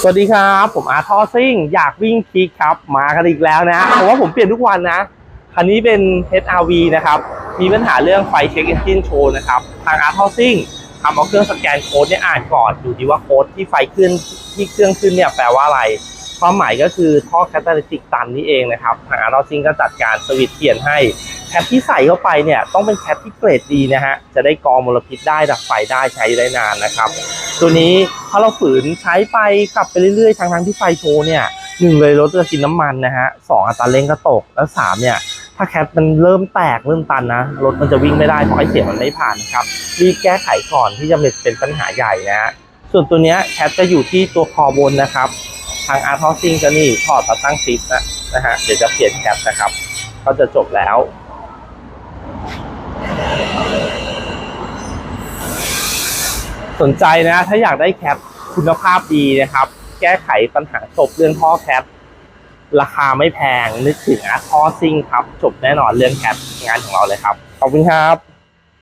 สวัสดีครับ ผมอาร์ทอซิ่ง อยากวิ่งคลิกครับ มากันอีกแล้วนะเพราะว่าผมเปลี่ยนทุกวันนะ คันนี้เป็น HRV นะครับ มีปัญหาเรื่องไฟเช็คเอนจินโชว์นะครับ ทางอาร์ทอซิ่งทำเอาเครื่องสแกนโค้ดเนี่ยอ่านก่อนดูดีว่าโค้ดที่ไฟขึ้นที่เครื่องขึ้นเนี่ยแปลว่าอะไรความหมายก็คือท่อแคตตาลิติกตันนี่เองนะครับ ทางอาร์ทอซิ่งก็จัดการสวิตช์เปลี่ยนให้ แคปที่ใส่เข้าไปเนี่ยต้องเป็นแคปที่เกรดดีนะฮะจะได้กรองมลพิษได้ดับไฟได้ใช้ได้นานนะครับ ตัวนี้ถ้าเราฝืนใช้ไปขับไปเรื่อยๆทางทางที่ไฟโชว์เนี่ยหนึ่งเลยรถจะกินน้ำมันนะฮะสองอัตราเร่งก็ตกแล้วสามเนี่ยถ้าแคปมันเริ่มแตกเริ่มตันนะรถมันจะวิ่งไม่ได้เพราะไอเสียงมันไม่ผ่านนะครับรีบแก้ไขก่อนที่จะเป็นปัญหาใหญ่นะฮะส่วนตัวเนี้ยแคปจะอยู่ที่ตัวคอบนนะครับ ทางอาร์ทอซิงก็นี่ถอดมาตั้งซิปนะนะฮะเดี๋ยวจะเปลี่ยนแคปนะครับ ก็จะจบแล้ว สนใจนะ ถ้าอยากได้แคปคุณภาพดีนะครับ แก้ไขปัญหาจบเรื่องท่อแคปราคาไม่แพงนึกถึงอาร์ทอซิงครับ จบแน่นอนเรื่องแคปงานของเราเลยครับ ขอบคุณครับ